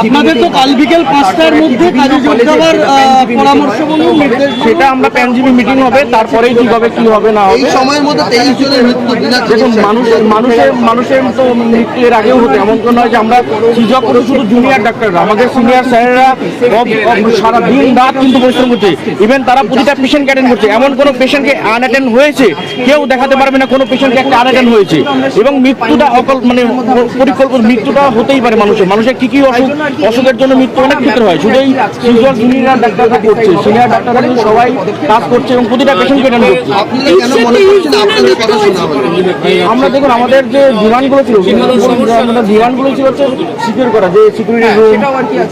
আপনাদের তো কাল বিকেল পাঁচটার মধ্যে কাজে যোগ দেওয়ার পরামর্শ বলুন সেটা আমরা প্যানজিবি মিটিং হবে তারপরেই ঠিক হবে কি হবে না এই সময়ের মধ্যে তেইশ জনের মৃত্যু দেখুন মানুষের মানুষের মানুষের তো মৃত্যু এর আগেও হতো এমন তো নয় যে আমরা সুযোগ করে শুধু জুনিয়র ডাক্তাররা আমাদের সিনিয়র স্যারেরা সারা দিন রাত কিন্তু পরিশ্রম করছে। ইভেন তারা প্রতিটা পেশেন্টকে অ্যাটেন্ড করছে। এমন কোনো পেশেন্টকে আনঅ্যাটেন্ড হয়েছে কেউ দেখাতে পারবে না কোনো পেশেন্টকে একটা আনঅ্যাটেন্ড হয়েছে। এবং মৃত্যুটা অকল মানে পরিকল্পনা মৃত্যুটা হতেই পারে মানুষের। মানুষের কি কি অসুখ অসুখের জন্য মৃত্যু অনেক ক্ষেত্রে হয়। শুধু এই সিনিয়র জুনিয়র ডাক্তাররা করছে সিনিয়র ডাক্তাররা কিন্তু সবাই কাজ করছে এবং প্রতিটা পেশেন্টকে করছে। কেন মনে করছেন আপনাদের কথা শোনা হবে? আমরা দেখুন আমাদের যে ডিমান্ডগুলো ছিল আমাদের ডিমান্ডগুলো ছিল হচ্ছে সিকিউর করা যে সিকিউরিটি রুম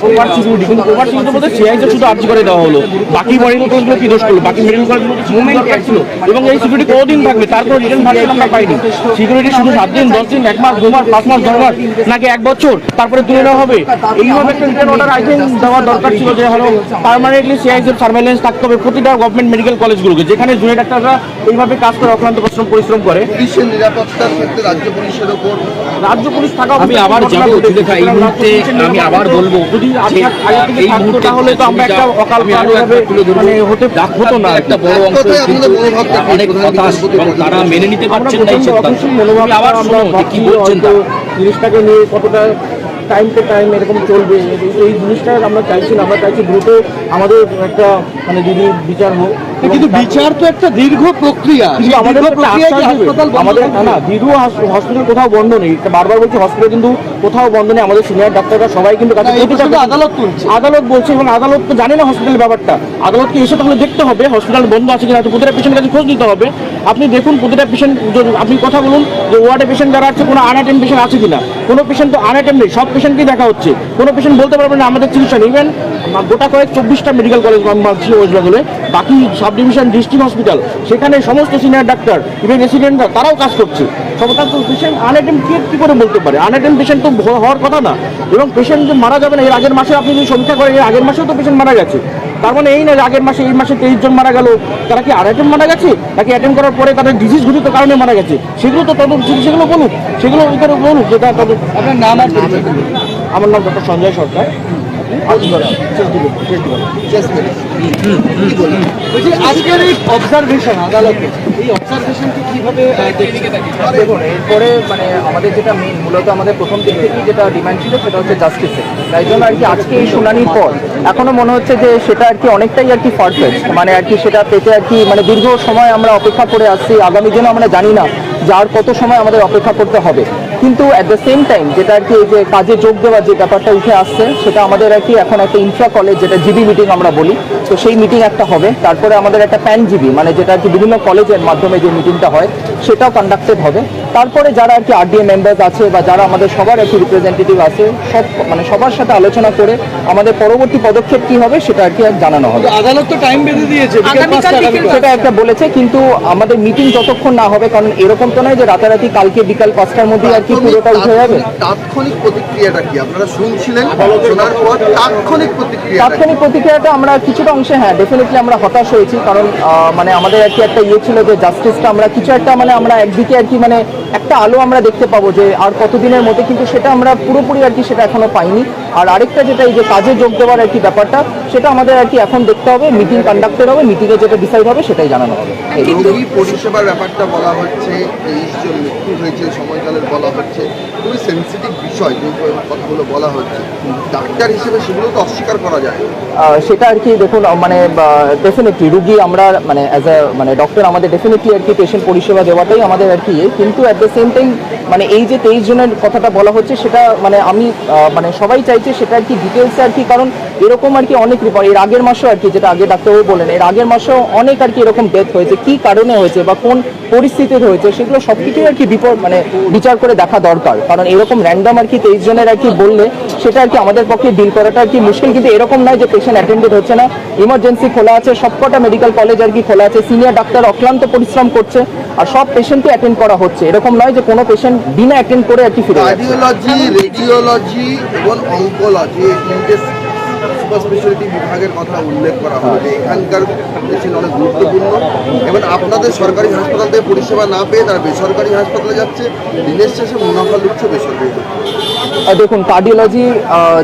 ওভার সিকিউরিটি কিন্তু ওভার সিকিউরিটি বলতে সিআইতে শুধু আর্জি করে দেওয়া হলো। বাকি মেডিকেল কলেজগুলো কি দোষ করল? বাকি মেডিকেল কলেজগুলো মুভমেন্ট ছিল। এবং এই সিকিউরিটি কতদিন থাকবে? তারপর রিটার্ন ভার্সন আমরা পাইনি। সিকিউরিটি শুধু সাত দিন দশ দিন এক মাস দু মাস পাঁচ মাস দশ মাস নাকি এক বছর? তারপরে তুলে নেওয়া হবে? এইভাবে একটা রিটার্ন অর্ডার আই থিঙ্ক দেওয়া দরকার ছিল যে হলো পার্মানেন্টলি সিআইসির সার্ভেলেন্স থাকতে হবে প্রতিটা গভর্নমেন্ট মেডিকেল কলেজগুলোকে যেখানে জুনিয়র ডাক্তাররা এইভাবে কাজ করে অক্লান্ত পরিশ্রম পরিশ্রম করে পুলিশের নিরাপত্তার ক্ষেত্রে রাজ্য পুলিশের ওপর রাজ্য পুলিশ থাকা আমি আবার যাব দেখা এই মুহূর্তে আমি আবার বলব যদি আগে আগে থেকে এই মুহূর্তে তাহলে তো আমরা একটা অকাল। মানে হতে হতো না একটা বড় অংশ? অনেক হতাশ। তারা মেনে নিতে পারছেন না এই প্রচণ্ড মনোভাব আবার আমরা কি বলছেন জিনিসটাকে নিয়ে কতটা টাইম টু টাইম এরকম চলবে। এই- জিনিসটা আমরা চাইছি না আমরা চাইছি দ্রুত আমাদের একটা মানে দিদি বিচার হোক কিন্তু বিচার তো একটা দীর্ঘ প্রক্রিয়া। আমাদের আমাদের না দীর্ঘ হসপিটাল কোথাও বন্ধ নেই। এটা বারবার বলছি হসপিটাল কিন্তু কোথাও বন্ধ নেই। আমাদের সিনিয়র ডাক্তাররা সবাই কিন্তু আদালত তুলছে। আদালত বলছে এবং আদালত তো জানে না হসপিটালের ব্যাপারটা। আদালতকে এসে তাহলে দেখতে হবে হসপিটাল বন্ধ আছে কিনা তো প্রতিটা পেশেন্টের কাছে খোঁজ নিতে হবে। আপনি দেখুন প্রতিটা পেশেন্ট আপনি কথা বলুন যে ওয়ার্ডে পেশেন্ট যারা আছে, কোনো আনঅ্যাটেন্ড পেশেন্ট আছে কিনা। কোনো পেশেন্ট তো আনঅ্যাটেন্ড নেই, সব পেশেন্টকেই দেখা হচ্ছে। কোনো পেশেন্ট বলতে পারবেন না, আমাদের চিকিৎসা ইভেন গোটা কয়েক চব্বিশটা মেডিকেল কলেজ ছিল ওয়েস্ট বেঙ্গলে বাকি সাব ডিভিশন ডিস্ট্রিক্ট হসপিটাল সেখানে সমস্ত সিনিয়র ডাক্তার ইভেন রেসিডেন্টরা তারাও কাজ করছে। সমস্ত পেশেন্ট আনঅ্যাটেন্ড কে কী করে বলতে পারে? আনঅ্যাটেন্ড পেশেন্ট তো হওয়ার কথা না। এবং পেশেন্ট যে মারা যাবে না এর আগের মাসে আপনি যদি সমীক্ষা করেন, এর আগের মাসেও তো পেশেন্ট মারা গেছে। তার মানে এই না আগের মাসে এই মাসে তেইশ জন মারা গেল তারা কি আর একজন মারা গেছে? নাকি অ্যাটেন্ড করার পরে তাদের ডিজিজ ঘটিত কারণে মারা গেছে? সেগুলো তো তদন্ত সেগুলো বলুক সেগুলো ভিতরে বলুক যেটা তাদের আপনার নাম আর আমার নাম ডক্টর সঞ্জয় সরকার। অবজারভেশন আদালতে। এই অবজারভেশনকে কীভাবে? দেখুন, এরপরে মানে আমাদের যেটা মেন মূলত আমাদের প্রথম দিক থেকেই যেটা ডিমান্ড ছিল, সেটা হচ্ছে জাস্টিসে তাই জন্য আর কি আজকে এই শুনানির পর, এখনও মনে হচ্ছে যে সেটা আর কি অনেকটাই আর কি ফারফেচ মানে আর কি সেটা পেতে আর কি মানে দীর্ঘ সময় আমরা অপেক্ষা করে আসছি আগামী দিনে আমরা জানি না যে আর কত সময় আমাদের অপেক্ষা করতে হবে। কিন্তু অ্যাট দ্য সেম টাইম যেটা আর কি এই যে কাজে যোগ দেওয়ার যে ব্যাপারটা উঠে আসছে, সেটা আমাদের আর কি এখন একটা ইনফ্রা কলেজ যেটা জিবি মিটিং আমরা বলি তো সেই মিটিং একটা হবে। তারপরে আমাদের একটা প্যান জিবি মানে যেটা আর কি বিভিন্ন কলেজের মাধ্যমে যে মিটিংটা হয় সেটাও কন্ডাক্টেড হবে। তারপরে যারা আর কি আরডিএ মেম্বার্স আছে বা যারা আমাদের সবার আর কি রিপ্রেজেন্টেটিভ আছে সব মানে সবার সাথে আলোচনা করে আমাদের পরবর্তী পদক্ষেপ কি হবে সেটা আর কি আর জানানো হবে। আদালত তো টাইম বেঁধে দিয়েছে। সেটা একটা বলেছে কিন্তু আমাদের মিটিং যতক্ষণ না হবে কারণ এরকম তো নয় যে রাতারাতি কালকে বিকাল পাঁচটার মধ্যে আর কি পুরোটা উঠে যাবে। তাৎক্ষণিক- তাৎক্ষণিক প্রতিক্রিয়াটা কি? আপনারা শুনছিলেন? তাৎক্ষণিক প্রতিক্রিয়া তাৎক্ষণিক প্রতিক্রিয়াটা আমরা কিছুটা অংশে হ্যাঁ ডেফিনেটলি আমরা হতাশ হয়েছি, কারণ মানে আমাদের আর কি একটা ইয়ে ছিল যে জাস্টিসটা আমরা কিছু একটা মানে আমরা একদিকে আর কি মানে একটা আলো আমরা দেখতে পাবো যে আর কতদিনের মধ্যে, কিন্তু সেটা আমরা পুরোপুরি আর কি সেটা এখনও পাইনি। আর আরেকটা যেটা এই যে কাজে যোগ দেওয়ার আর কি ব্যাপারটা সেটা আমাদের আর কি এখন দেখতে হবে মিটিং কন্ডাক্টেড হবে মিটিংয়ে যেটা ডিসাইড হবে সেটাই জানানো হবে। এই পরিষেবার ব্যাপারটা বলা হচ্ছে তেইশ জন মৃত্যু হয়েছে সময়কালের বলা হচ্ছে খুবই সেন্সিটিভ বিষয় যে কথাগুলো বলা হচ্ছে। ডাক্তার হিসেবে সেগুলো তো অস্বীকার করা যায়। সেটা আর কি দেখুন মানে ডেফিনেটলি রুগী আমরা মানে অ্যাজ আ মানে ডক্টর আমাদের ডেফিনেটলি আর কি পেশেন্ট পরিষেবা দেওয়াটাই আমাদের আর কি ইয়ে। কিন্তু অ্যাট দ্য সেম টাইম মানে এই যে তেইশ জনের কথাটা বলা হচ্ছে সেটা মানে আমি আহ, মানে সবাই চাইছে সেটা আর কি ডিটেলসে আর কি কারণ এরকম আর কি অনেক রিপোর্ট এর আগের মাসেও আর কি, যেটা আগে ডাক্তারবাবু বলেন, এর আগের মাসেও অনেক আর কি এরকম ডেথ হয়েছে, কি কারণে হয়েছে বা কোন পরিস্থিতিতে হয়েছে, সেগুলো সব কিছুই আর কি বিপদ মানে বিচার করে দেখা দরকার। কারণ এরকম র্যান্ডম আর কি তেইশ জনের আর কি বললে, সেটা আর কি আমাদের পক্ষে ডিল করাটা আর কি মুশকিল, কিন্তু এরকম নয় যে পেশেন্ট অ্যাটেন্ডেড হচ্ছে না। ইমার্জেন্সি খোলা আছে, সবকটা মেডিকেল কলেজ আর কি খোলা আছে সিনিয়র ডাক্তার অক্লান্ত পরিশ্রম করছে, আর সব পেশেন্টই অ্যাটেন্ড করা হচ্ছে। এরকম নয় যে কোনো পেশেন্ট বিনা অ্যাটেন্ড করে আর কি ফিরে রেডিওলজি এবং অঙ্কোলজি এই তিনটে সুপার স্পেশালিটি বিভাগের কথা উল্লেখ করা হলো যে এখানকার পেশেন্ট অনেক গুরুত্বপূর্ণ এবং আপনাদের সরকারি হাসপাতাল থেকে পরিষেবা না পেয়ে তারা বেসরকারি হাসপাতালে যাচ্ছে। দিনের শেষে মুনাফা লুটছে বেসরকারি দেখুন কার্ডিওলজি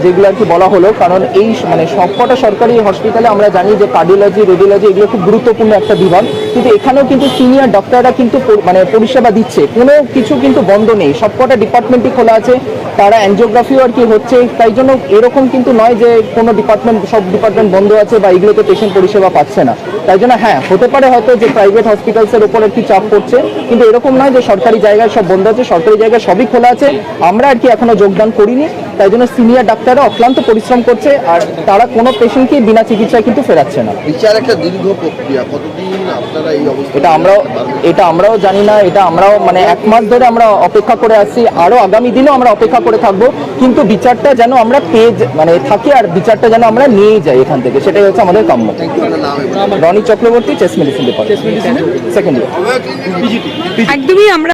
যেগুলো আর কি বলা হলো, কারণ এই মানে সবকটা সরকারি হসপিটালে আমরা জানি যে কার্ডিওলজি রেডিওলজি এগুলো খুব গুরুত্বপূর্ণ একটা বিভাগ। কিন্তু এখানেও কিন্তু সিনিয়র ডক্টররা কিন্তু মানে পরিষেবা দিচ্ছে। কোনো কিছু কিন্তু বন্ধ নেই। সবকটা ডিপার্টমেন্টই খোলা আছে। তারা অ্যানজিওগ্রাফিও আর কি হচ্ছে। তাই জন্য এরকম কিন্তু নয় যে কোনো ডিপার্টমেন্ট সব ডিপার্টমেন্ট বন্ধ আছে বা এগুলোতে পেশেন্ট পরিষেবা পাচ্ছে না। তাই জন্য হ্যাঁ হতে পারে হয়তো যে প্রাইভেট হসপিটালসের ওপর একটি চাপ পড়ছে, কিন্তু এরকম নয় যে সরকারি জায়গায় সব বন্ধ আছে, সরকারি জায়গায় সবই খোলা আছে। আমরা আর কি এখনও যোগদান করিনি। তাই জন্য সিনিয়র ডাক্তাররা অক্লান্ত পরিশ্রম করছে আর তারা কোনো পেশেন্টকে বিনা চিকিৎসায় কিন্তু ফেরাচ্ছে না। বিচার একটা দীর্ঘ প্রক্রিয়া কতদিন আপনারা এই অবস্থা এটা আমরাও এটা আমরাও জানি না এটা আমরাও মানে এক মাস ধরে আমরা অপেক্ষা করে আসছি আরও আগামী দিনেও আমরা অপেক্ষা করে থাকব কিন্তু বিচারটা যেন আমরা পেজ মানে থাকি আর বিচারটা যেন আমরা নিয়ে যাই এখান থেকে সেটাই হচ্ছে আমাদের কাম্য। Rony Chakraborty chest medicine department second year একদমই আমরা